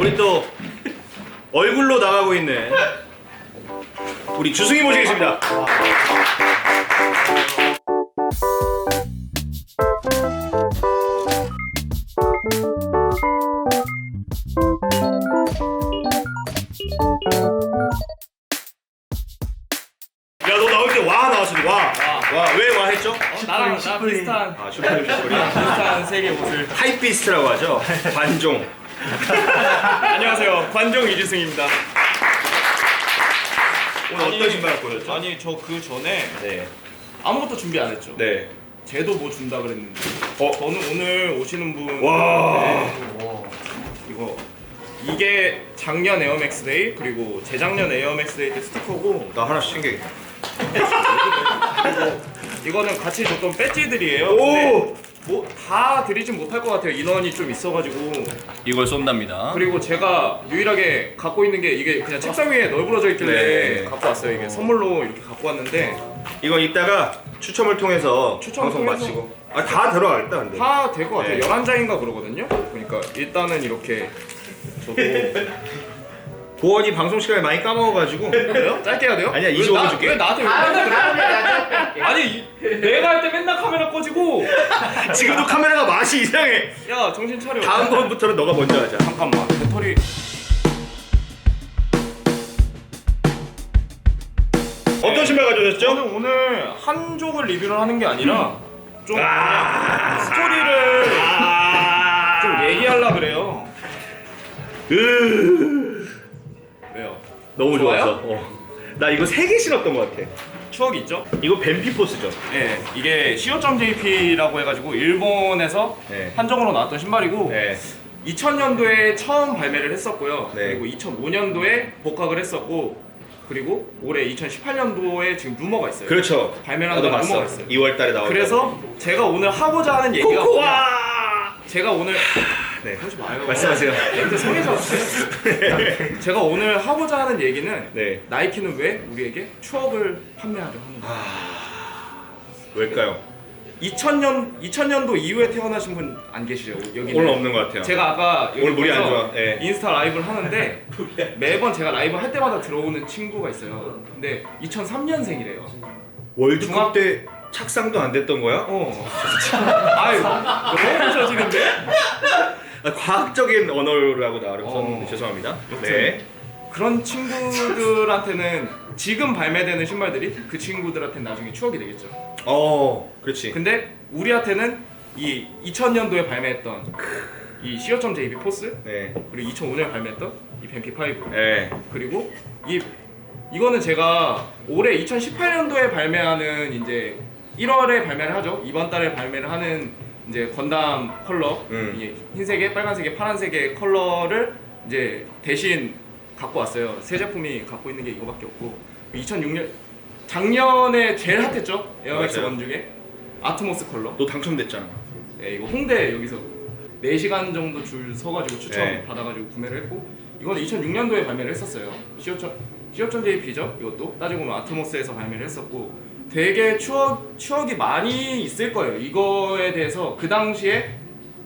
우리 또 얼굴로 나가고 있는 우리 주승이 모시겠습니다. 야, 너 나올 때 와 나왔어. 와. 와, 왜 와 했죠? 나랑 나 비슷한 아, 슈퍼림 슈퍼림. 비슷한 세계 옷을 하이피스트라고 하죠. 관종. 안녕하세요 관종 이지승입니다 오늘 어떤 신발 갖고 오셨죠? 아니 저 그 전에 네. 아무것도 준비 안 했죠 네. 쟤도 뭐 준다 그랬는데 어. 저는 오늘 오시는 분 와. 이거 이게 작년 에어맥스 데이 그리고 재작년 에어맥스 데이 때 스티커고 나 하나씩 챙겨. 이거는 같이 줬던 배지들이에요 오! 뭐 다 드리진 못할 것 같아요 인원이 좀 있어가지고 이걸 쏜답니다. 그리고 제가 유일하게 갖고 있는 게 이게 그냥 책상 위에 널브러져 있길래 네. 갖고 왔어요. 이게 선물로 이렇게 갖고 왔는데 이거 이따가 추첨을 통해서 추첨을 방송 통해서. 마치고. 아, 다 들어가겠다, 근데. 다 될 것 같아요. 네. 11장인가 그러거든요. 그러니까 일단은 이렇게 저도 고원이 방송 시간에 많이 까먹어가지고. 그래요? 짧게 해야 돼요? 아니야, 왜 25분 나- 줄게. 왜 나한테 왜 그래? 아니 이- 내가 할 때 맨날 카메라 꺼지고 지금도 카메라가 맛이 이상해. 야 정신 차려. 다음 번부터는 너가 먼저 하자. 잠깐만 배터리 어떤 신발 가져오셨죠? 저는 오늘 한족을 리뷰를 하는 게 아니라 좀 아. 스토리를 아. 좀 얘기하려 그래요. 으. 왜요? 너무 좋아요? 좋았어. 어. 나 이거 세 개 신었던 것 같아. 추억이 있죠? 이거 벤피포스죠. 네, 이게 co.jp라고 해가지고 일본에서 네. 한정으로 나왔던 신발이고 네. 2000년도에 처음 발매를 했었고요. 네. 그리고 2005년도에 복각을 했었고 그리고 올해 2018년도에 지금 루머가 있어요. 그렇죠. 발매를 나도 한다는 봤어. 루머가 있어요. 2월 달에 나온다. 그래서 제가 오늘 하고자 하는 얘기가? 코코아. 제가 오늘 네. 하지 마요. 말씀하세요. 근데 성해졌어요. 제가 오늘 하고자 하는 얘기는 네. 나이키는 왜 우리에게 추억을 판매하려 하는가? 왜일까요? 2000년 2000년도 이후에 태어나신 분 안 계시죠? 여기 오늘 없는 것 같아요. 제가 아까 오늘 물이 안 좋아. 예. 인스타 라이브를 하는데 매번 제가 라이브 할 때마다 들어오는 친구가 있어요. 근데 2003년생이래요. 월드컵 중학- 때 착상도 안 됐던 거야? 어. 아유 너무 저지는데? 아, 과학적인 언어라고 나름 어. 썼는데 죄송합니다. 네. 그런 친구들한테는 지금 발매되는 신발들이 그 친구들한테는 나중에 추억이 되겠죠. 어, 그렇지. 근데 우리한테는 이 2000년도에 발매했던 이 co.jp 포스 네. 그리고 2005년에 발매했던 이 뱀피 5 네. 그리고 이 이거는 제가 올해 2018년도에 발매하는 이제 1월에 발매를 하죠. 이번 달에 발매를 하는 이제 건담 컬러 음. 이 흰색에 빨간색에 파란색의 컬러를 이제 대신 갖고 왔어요. 새 제품이 갖고 있는 게 이거밖에 없고 2006년 작년에 제일 핫했죠. 에어맥스 맞아요. 원 중에 아트모스 컬러. 너 당첨됐잖아. 네, 이거 홍대 여기서 4시간 정도 줄 서가지고 추천 네. 받아가지고 구매를 했고 이거는 2006년도에 발매를 했었어요. 시어천 시어천 JP죠. 이것도 따지고 보면 아트모스에서 발매를 했었고 되게 추억 추억이 많이 있을 거예요. 이거에 대해서 그 당시에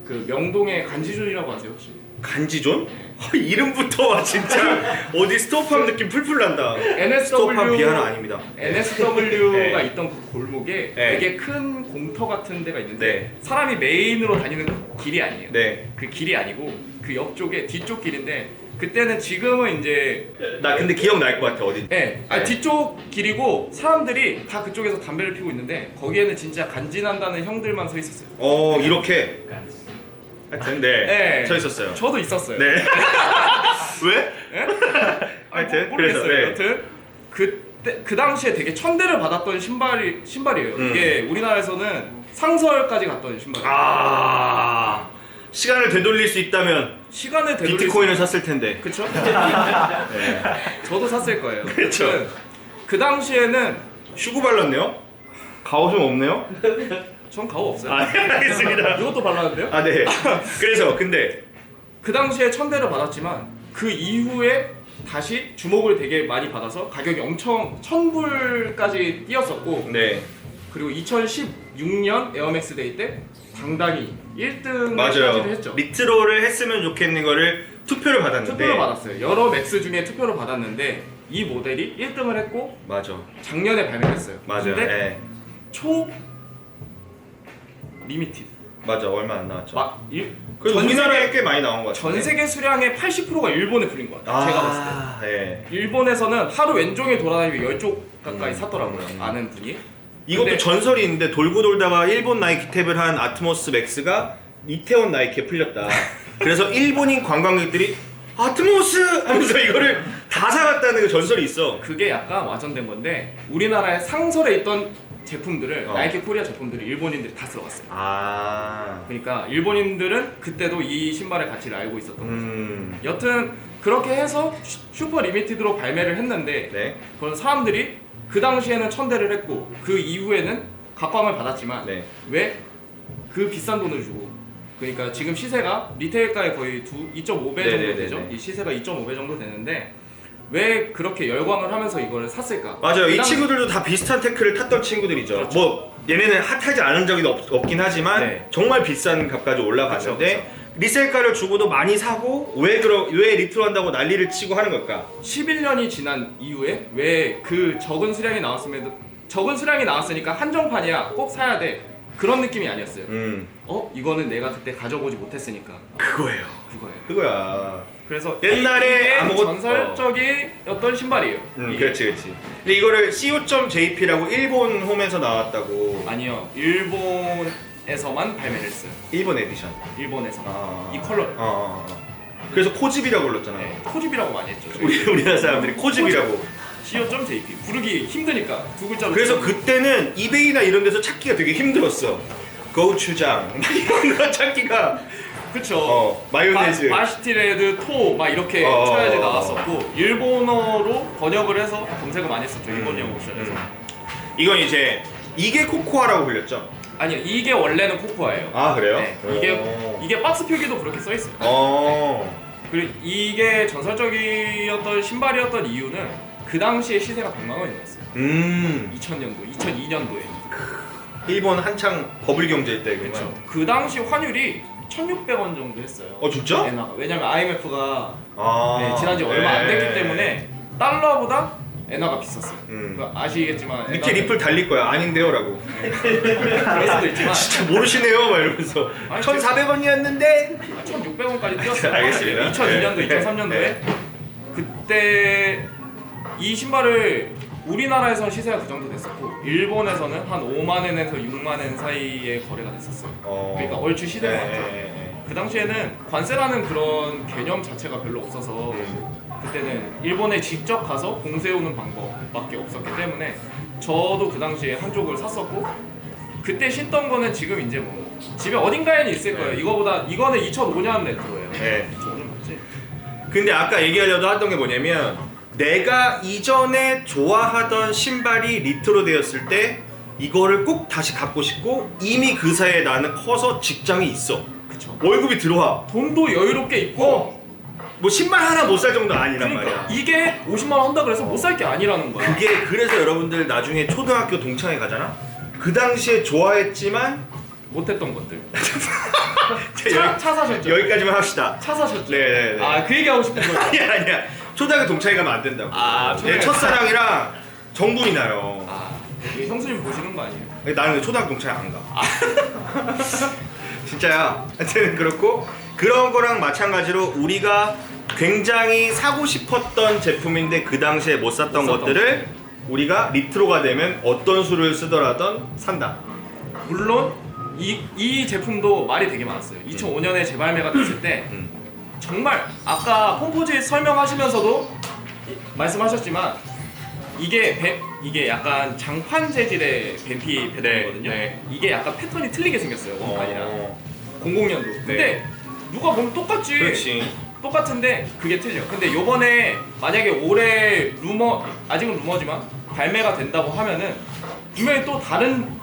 그 명동의 간지존이라고 아세요 혹시? 간지존? 어, 이름부터 진짜 어디 스토프함 느낌 풀풀 난다. NSW 비하는 아닙니다. NSW가 네. 있던 그 골목에 네. 되게 큰 공터 같은 데가 있는데 네. 사람이 메인으로 다니는 길이 아니에요. 네. 그 길이 아니고 그 옆쪽에 뒤쪽 길인데 그때는 지금은 이제 나 근데 기억날 것 같아 어디. 예, 아, 네. 뒤쪽 길이고 사람들이 다 그쪽에서 담배를 피우고 있는데 거기에는 진짜 간지난다는 형들만 서 있었어요. 어 이렇게. 하여튼 네. 네. 서 있었어요. 저도 있었어요. 네. 왜? 예? 하여튼 뭐, 모르겠어요. 그래서, 네. 여튼 그때 그 당시에 되게 천대를 받았던 신발이 신발이에요. 음. 이게 우리나라에서는 상설까지 갔던 신발이에요. 아 시간을 되돌릴 수 있다면 시간을 되돌릴 비트코인을 샀을 텐데. 그쵸? 네. 저도 샀을 거예요. 그쵸. 여튼 그 당시에는 슈구 발랐네요. 가오 좀 없네요. 전 가오 없어요. 아 알겠습니다. 이것도 발랐는데요? 아 네. 그래서 근데 그 당시에 천 대를 받았지만 그 이후에 다시 주목을 되게 많이 받아서 가격이 엄청 천 불까지 뛰었었고 네 그리고 2016년 에어맥스 데이 때 당당히 1등을 맞아요. 차지를 했죠. 리트로를 했으면 좋겠는 거를 투표를 받았는데 투표를 받았어요. 여러 맥스 중에 투표를 받았는데 이 모델이 1등을 했고 맞아 작년에 발매했어요. 맞아요 근데 예. 초 리미티드. 맞아 얼마 안 나왔죠 막 일, 그래서 전 우리나라에 세계- 꽤 많이 나온 것 같아요 전 세계 수량의 80%가 일본에 풀린 것 같아요. 제가 봤을 때. 아, 예. 일본에서는 하루 왼종일 돌아다니고 10쪽 가까이 음. 샀더라고요. 음. 아는 분이. 이것도 근데- 전설이 있는데 돌고 돌다가 일본 나이키 탭을 한 아트모스 맥스가 이태원 나이키에 풀렸다. 그래서 일본인 관광객들이 아트모스 하면서 이거를 다 사갔다는 그 전설이 있어. 그게 약간 와전된 건데 우리나라에 상설에 있던 제품들을 어. 나이키 코리아 제품들을 일본인들이 다 들어갔어요. 아, 그러니까 일본인들은 그때도 이 신발의 가치를 알고 있었던 거죠. 음, 여튼 그렇게 해서 슈- 슈퍼 리미티드로 발매를 했는데 네, 그런 사람들이 그 당시에는 천대를 했고 그 이후에는 각광을 받았지만 네. 왜 그 비싼 돈을 주고 그러니까 지금 시세가 리테일가에 거의 두 2.5배 정도 네네네네. 되죠. 이 시세가 2.5배 정도 되는데 왜 그렇게 열광을 하면서 이거를 샀을까? 맞아요. 그이 당시- 친구들도 다 비슷한 태클을 탔던 친구들이죠. 그렇죠. 뭐 얘네는 핫하지 않은 적이 없, 없긴 하지만 네. 정말 비싼 값까지 올라갔는데 그쵸, 리셀가를 주고도 많이 사고 왜 그러 왜 리트로 한다고 난리를 치고 하는 걸까? 11년이 지난 이후에 왜 그 적은 수량이 나왔음에도 적은 수량이 나왔으니까 한정판이야 꼭 사야 돼 그런 느낌이 아니었어요. 음, 어 이거는 내가 그때 가져보지 못했으니까 그거예요. 그거예요. 그거야. 그래서 옛날에 이게 아무것도- 전설적이었던 신발이에요. 음, 이게. 그렇지, 그렇지. 근데 이거를 co.jp라고 일본 홈에서 나왔다고. 아니요 일본 에서만 발매를 했어요. 일본 에디션. 일본에서 아. 이 컬러 어, 어, 어. 그래서 코집이라고 불렀잖아. 네, 코집이라고 많이 했죠. 저희. 우리 우리나라 사람들이 코집이라고. co.jp 부르기 힘드니까 두 글자로. 그래서 쓰고. 그때는 이베이나 이런 데서 찾기가 되게 힘들었어. 고추장 이런 거 찾기가 그쵸. 어 마요네즈 마, 마시티레드 토막 이렇게 어. 쳐야지 나왔었고 일본어로 번역을 해서 검색을 많이 했었죠 일본 음, 영어 옵션에서 음. 이건 이제 이게 코코아라고 불렸죠. 아니요 이게 원래는 코코아예요 아 그래요? 네, 이게 오. 이게 박스 표기도 그렇게 써 있어요 어. 그리고 이게 전설적이었던 신발이었던 이유는 그 당시에 시세가 100만 원이었어요 음. 2000년도 2002년도에 일본 한창 버블 경제일 때구만. 그렇죠 그 당시 환율이 1600원 정도 했어요 어 진짜? 엔화가. 왜냐면 IMF가 아. 네, 지난 지 얼마 안 됐기 네. 때문에 달러보다 엔화가 비쌌어요. 음. 그러니까 아시겠지만 밑에 엔화는 리플 달릴 거야. 아닌데요라고. 그럴 수도 있지만 진짜 모르시네요, 막 이러면서. 아니, 1,400원이었는데. 1,600원까지 뛰었어요. 알겠습니다. 2002년도, 네. 2003년도에 네. 그때 이 신발을 우리나라에서 시세가 그 정도 됐었고 일본에서는 한 5만 엔에서 6만 엔 사이에 거래가 됐었어요. 어. 그러니까 얼추 시세가 네, 맞죠. 네, 네. 그 당시에는 관세라는 그런 개념 자체가 별로 없어서 음. 그때는 일본에 직접 가서 공세오는 방법밖에 없었기 때문에 저도 그 당시에 한쪽을 샀었고 그때 신던 거는 지금 이제 뭐 집에 어딘가에는 있을 거예요. 네. 이거보다 이거는 2005년 레트로예요. 네. 2005년 맞지? 근데 아까 얘기하려고 했던 게 뭐냐면 내가 이전에 좋아하던 신발이 리트로 되었을 때 이거를 꼭 다시 갖고 싶고 이미 그 사이에 나는 커서 직장이 있어 그쵸. 월급이 들어와 돈도 여유롭게 있고 어. 뭐 신발 하나 못 살 정도는 아니란 그러니까 말이야 이게 50만 원 한다 그래서 못 살 게 아니라는 거야. 그게 그래서 여러분들 나중에 초등학교 동창회 가잖아 그 당시에 좋아했지만 못했던 것들. 자, 차, 여기, 차 사셨죠? 여기 까지만 합시다 차 사셨죠? 네네네 아 그 얘기 하고 싶은 거예요. 아니야 아니야 초등학교 동창회 가면 안 된다고 아, 내 초등학교- 첫사랑이랑 정분이 나요 아 형수님 보시는 거 아니에요? 나는 초등학교 동창회 안 가. 진짜야. 하여튼 그렇고 그런 거랑 마찬가지로 우리가 굉장히 사고 싶었던 제품인데 그 당시에 못 샀던 것들을 우리가 리트로가 되면 어떤 수를 쓰더라던 산다. 물론 이, 이 제품도 말이 되게 많았어요. 2005년에 재발매가 됐을 때 음. 정말 아까 pom포지 설명하시면서도 이- 말씀하셨지만 이게 배, 이게 약간 장판 재질의 뱀피 패턴이거든요. 네. 이게 약간 패턴이 틀리게 생겼어요. 원판이랑 어, 00년도. 근데 누가 보면 똑같지. 그렇지. 똑같은데 그게 틀려. 근데 요번에 만약에 올해 루머 아직은 루머지만 발매가 된다고 하면은 분명히 또 다른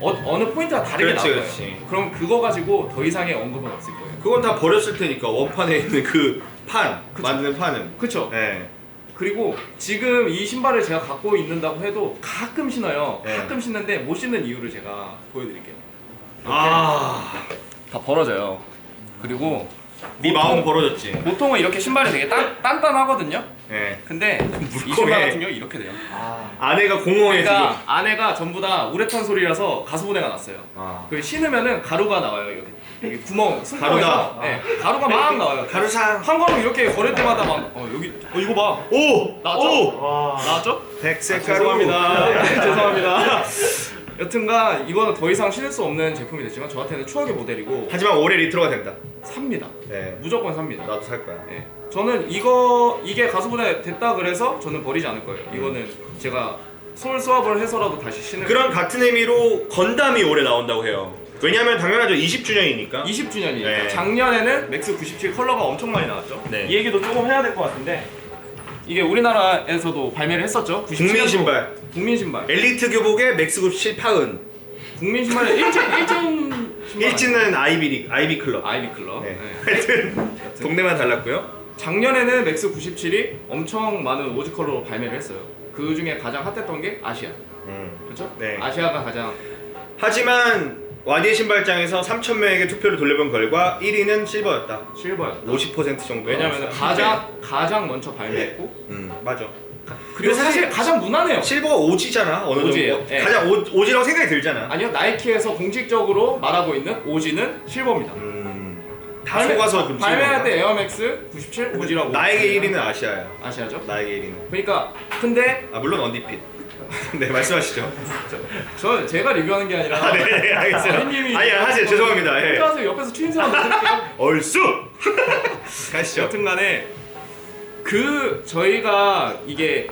어, 어느 포인트가 다르게 그렇지. 거예요. 그럼 그거 가지고 더 이상의 언급은 없을 거예요. 그건 다 버렸을 테니까 원판에 있는 그 판 그쵸. 만드는 판은. 그쵸? 네. 그리고 지금 이 신발을 제가 갖고 있는다고 해도 가끔 신어요. 네. 가끔 신는데 못 신는 이유를 제가 보여드릴게요. 아. 다 벌어져요. 그리고 네 마음 벌어졌지. 보통은 이렇게 신발이 되게 단, 단단하거든요. 예. 근데 이. 신발 같은 경우 이렇게 돼요. 아내가 공허해 그러니까 지금. 안에가 전부 다 우레탄 소리라서 가수분해가 났어요. 아. 그 신으면은 가루가 나와요 여기 여기 구멍 가루다? 승부에서 네, 가루가 막 나와요. 가루상. 한 걸음 이렇게 걸을 때마다 막 어, 여기 어 이거 봐 오! 나왔죠? 오! 나왔죠? 백색 아, 가루. 죄송합니다. 네, 죄송합니다. 여튼간 이거는 더 이상 신을 수 없는 제품이 됐지만 저한테는 추억의 모델이고 하지만 올해 리트로가 된다. 삽니다. 네. 무조건 삽니다. 나도 살 거야. 네. 저는 이거 이게 가수분해 됐다 그래서 저는 버리지 않을 거예요. 이거는 제가 솔 수압을 해서라도 다시 신을 그런 같은 의미로 건담이 올해 나온다고 해요. 왜냐면 당연하죠. 20주년이니까. 20주년이니까 네. 작년에는 맥스 97 컬러가 엄청 많이 나왔죠. 네. 이 얘기도 조금 해야 될 것 같은데 이게 우리나라에서도 발매를 했었죠. 97 국민. 신발. 국민 신발. 엘리트 교복에 맥스 97 파은. 국민 신발의 일진 일진 신발. 일진은 아이비 리 아이비 클럽. 아이비 클럽. 네. 네. 하여튼 동네만 달랐고요. 작년에는 맥스 97이 엄청 많은 오지 컬러로 발매를 했어요. 그 중에 가장 핫했던 게 아시아. 음. 그렇죠? 네. 아시아가 가장 하지만 와디의 신발장에서 3천 명에게 투표를 돌려본 결과 1위는 실버였다. 실버였다. 50% 정도. 왜냐면 나왔어요. 가장 가장 먼저 발매했고 음 맞아. 그리고 사실 가장 무난해요. 실버가 오지잖아 어느 오지예요. 정도. 예. 가장 오, 오지라고 생각이 들잖아. 아니요 나이키에서 공식적으로 말하고 있는 오지는 실버입니다. 음. 다 속아서 금 발매할 때 에어맥스 97 오지라고 나에게 1위는 아시아야. 아시아죠? 나에게 1위는. 그러니까 근데 아 물론 언디핏. 네 말씀하시죠. 저 제가 리뷰하는 게 아니라 아, 네 알겠어요. 아니님이 아니 하세요 죄송합니다. 예. 하세요 옆에서 추인사람 들을게요. 얼쑤. 가시죠. 여튼간에 그 저희가 이게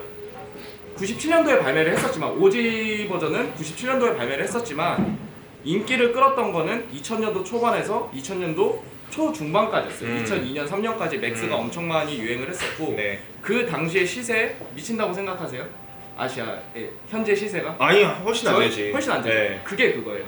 97년도에 발매를 했었지만 오지 버전은 97년도에 발매를 했었지만 인기를 끌었던 거는 2000년도 초반에서 2000년도 초중반까지였어요. 음. 2002년 3년까지 맥스가 음. 엄청 많이 유행을 했었고 네. 그 당시의 시세 미친다고 생각하세요? 아시아의 현재 시세가? 아니 훨씬 안 저희- 되지. 훨씬 안 되죠. 네. 그게 그거예요.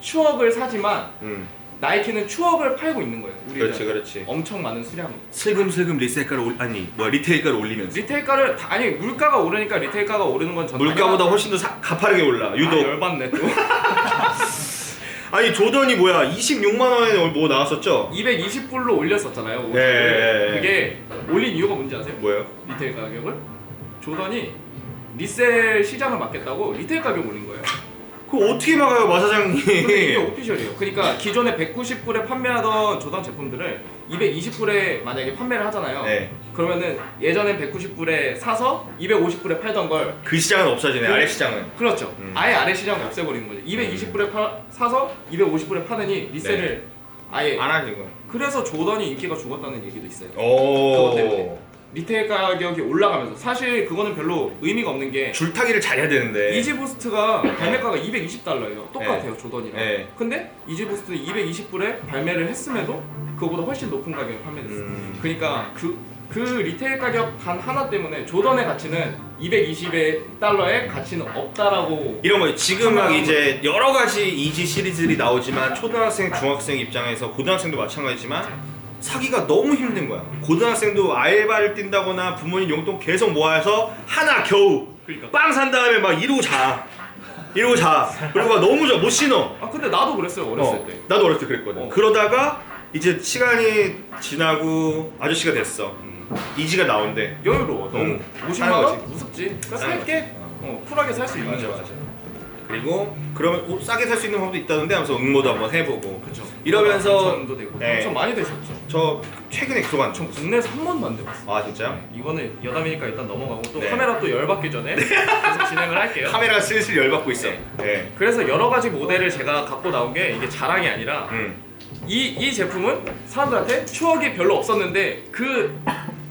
추억을 사지만 음. 나이키는 추억을 팔고 있는 거예요. 우리는 그렇지 그렇지. 엄청 많은 수량. 슬금슬금 리셀가를 올 아니 뭐야 리테일가를 올리면서 리테일가를 다- 아니 물가가 오르니까 리테일가가 오르는 건 전 물가보다 훨씬 더 사- 가파르게 올라. 유독. 아, 열받네 또. 아니 조던이 뭐야 26만 원에 뭐 나왔었죠? 220불로 올렸었잖아요. 예, 예, 예. 그게 올린 이유가 뭔지 아세요? 뭐예요? 리테일 가격을 조던이 리셀 시장을 막겠다고 리테일 가격 올린 거예요. 그거 어떻게 막아요 마 근데 이게 사장님? 오피셜이에요. 그러니까 기존에 190불에 판매하던 조던 제품들을 220불에 만약에 판매를 하잖아요. 네. 그러면은 예전엔 190불에 사서 250불에 팔던 걸 그 시장은 없어지네 그- 아래 시장은. 그렇죠. 음. 아예 아래 시장을 없애버리는 거죠. 220불에 파, 사서 250불에 파느니 리셀을 아예 안 하지 이거. 그래서 조던이 인기가 죽었다는 얘기도 있어요. 오. 그것 때문에. 리테일 가격이 올라가면서 사실 그거는 별로 의미가 없는 게 줄타기를 잘해야 되는데. 이지부스트가 발매가가 220달러예요. 똑같아요 조던이랑. 네. 근데 이지부스트는 220불에 발매를 했음에도 그거보다 훨씬 높은 가격에 판매됐어요. 음. 그러니까 그, 그 리테일 가격 단 하나 때문에 조던의 가치는 220의 달러의 가치는 없다라고 이런 거 지금 막 이제 여러 가지 이지 시리즈들이 나오지만 초등학생, 중학생 입장에서 고등학생도 마찬가지지만 사기가 너무 힘든 거야. 고등학생도 알바를 뛴다거나 부모님 용돈 계속 모아서 하나 겨우 그러니까. 빵 산 다음에 막 이러고 자. 이러고 자. 그리고 막 너무 좋아. 못 신어. 아 근데 나도 그랬어요 어렸을 어, 때. 나도 어렸을 때 그랬거든. 어. 그러다가 이제 시간이 지나고 아저씨가 됐어. 이지가 나온대. 여유로워 너무 음. 50만 사는 원. 무섭지 그러니까 사는 살게 어, 쿨하게 살 수 있는 거죠 맞아. 그리고 그러면 어, 싸게 살 수 있는 방법도 있다는데 하면서 응모도 한번 해보고. 그렇죠 이러면서- 당첨도 되고 네. 많이 되셨죠 저 최근에 그거 안전 쳤어. 국내에서 한 번도 안 돼봤어요 아 진짜요? 이거는 여담이니까 일단 넘어가고 또 네. 카메라 또 열받기 전에 계속 진행을 할게요 카메라가 슬슬 열받고 있어. 네. 네. 그래서 여러 가지 모델을 제가 갖고 나온 게 이게 자랑이 아니라 음. 이, 이 제품은 사람들한테 추억이 별로 없었는데 그,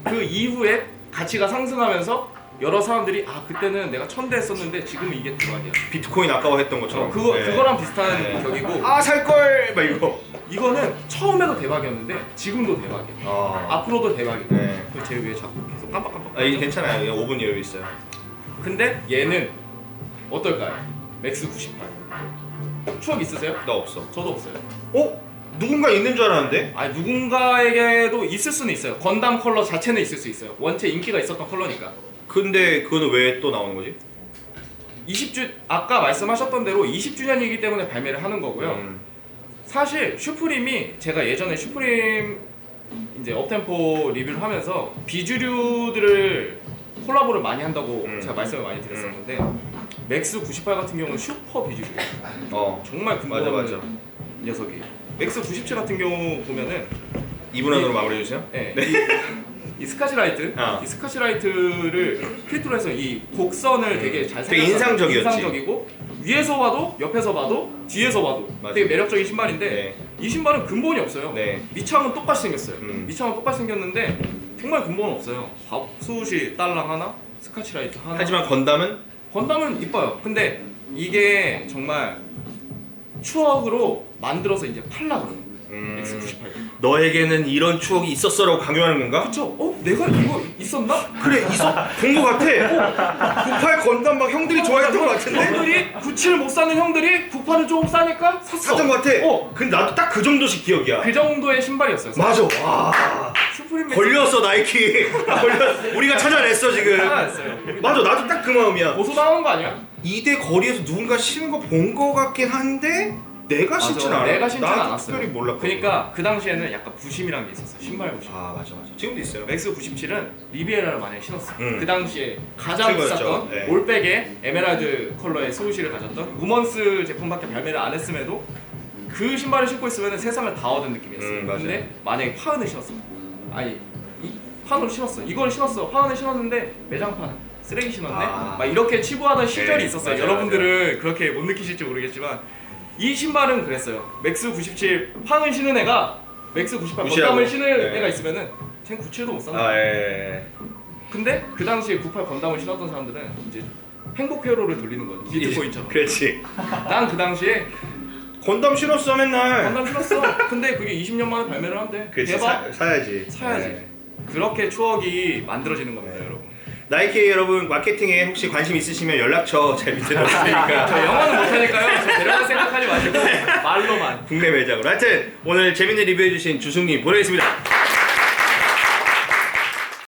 그 이후에 가치가 상승하면서 여러 사람들이 아 그때는 내가 천대 했었는데 지금은 이게 대박이야 비트코인 아까워했던 것처럼. 어, 그거, 네. 그거랑 비슷한 네. 격이고 아 살걸 막 이거. 이거는 처음에도 대박이었는데 지금도 대박이야 아. 앞으로도 대박이야 네. 제 위에 자꾸 계속 깜빡깜빡 아 이게 괜찮아요. 그냥 5분 여유 있어요. 근데 얘는 어떨까요? 맥스 98 추억 있으세요? 나 없어. 저도 없어요 어? 누군가 있는 줄 알았는데? 아 누군가에게도 있을 수는 있어요 건담 컬러 자체는 있을 수 있어요 원체 인기가 있었던 컬러니까 근데 그거는 왜또 나오는 거지? 20주 아까 말씀하셨던 대로 20주년이기 때문에 발매를 하는 거고요. 음. 사실 슈프림이 제가 예전에 슈프림 이제 업템포 리뷰를 하면서 비주류들을 콜라보를 많이 한다고 음. 제가 말씀을 많이 드렸었는데 맥스 98 같은 경우는 슈퍼 비주류 어 정말 맞아, 없는 맞아. 녀석이에요 맥스 97 같은 경우 보면은 2분 안으로 마무리해 주세요. 네. 이, 이 스카치라이트, 어. 이 스카치라이트를 필두로 해서 이 곡선을 되게 잘 되게 살렸어요. 인상적이었지. 인상적이고 위에서 봐도 옆에서 봐도 뒤에서 봐도 맞아. 되게 매력적인 신발인데 네. 이 신발은 근본이 없어요. 네. 밑창은 똑같이 생겼어요. 음. 밑창은 똑같이 생겼는데 정말 근본은 없어요. 수시 딸랑 하나, 스카치라이트 하나. 하지만 건담은 건담은 이뻐요. 근데 이게 정말 추억으로 만들어서 이제 팔라 그래요. 음, X98. 너에게는 이런 추억이 있었어라고 강요하는 건가? 그쵸? 어? 내가 이거 있었나? 그래 있어 본 거 같아. 98 건담 막 형들이 좋아했던 거 같은데. 형들이 97못 사는 형들이 98은 조금 싸니까 샀어. 샀던 거 같아. 어. 근데 나도 딱 그 정도씩 기억이야. 그 정도의 신발이었어요. 맞아. 와. 슈프림 맥스 걸렸어 나이키. 걸렸. 우리가 찾아냈어 지금. 하나였어요. 맞아 나도 딱 그 마음이야. 고소 당한 거 아니야? 이대 거리에서 누군가 신은 거본 거 같긴 한데 내가 신진 맞아. 않아. 내가 신진 나도 않았어요. 특별히 몰랐고. 그러니까 그 당시에는 약간 부심이란 게 있었어. 신발 부심. 아 맞아 맞아. 지금도 있어요. 맥스 97은 리비에라를 많이 신었어. 음. 그 당시에 가장 최고였죠. 비쌌던 네. 올백에 에메랄드 컬러의 스우시를 가졌던 우먼스 제품밖에 발매를 안 했음에도 그 신발을 신고 있으면 세상을 다 얻은 느낌이었어. 음, 맞아요. 근데 만약에 파은을 신었어. 아니 이 파은을 신었어. 이걸 신었어. 파은을 신었는데 매장판 쓰레기 신었네. 아. 막 이렇게 치부하던 시절이 네, 있었어요. 맞아요, 여러분들은 그렇게 못 느끼실지 모르겠지만 이 신발은 그랬어요. 맥스 97 파은 신은 애가 맥스 98 무시하고. 건담을 신을 네. 애가 있으면은 쟨 97도 못 산다. 아 예. 근데 그 당시에 98 건담을 신었던 사람들은 이제 행복 회로를 돌리는 거죠. 비트코인처럼. 그렇지. 난 그 당시에 건담 신었어 맨날. 건담 신었어. 근데 그게 20년 만에 발매를 한대. 그렇지. 대박. 사, 사야지. 사야지. 네. 그렇게 추억이 만들어지는 겁니다, 여러분. 나이키 여러분 마케팅에 혹시 관심 있으시면 연락처 제 밑에 저 넣었으니까 영어는 못하니까요. 저 데려갈 생각하지 마시고 말로만. 국내 매장으로 하여튼 오늘 재밌는 리뷰 해주신 주승님 보내겠습니다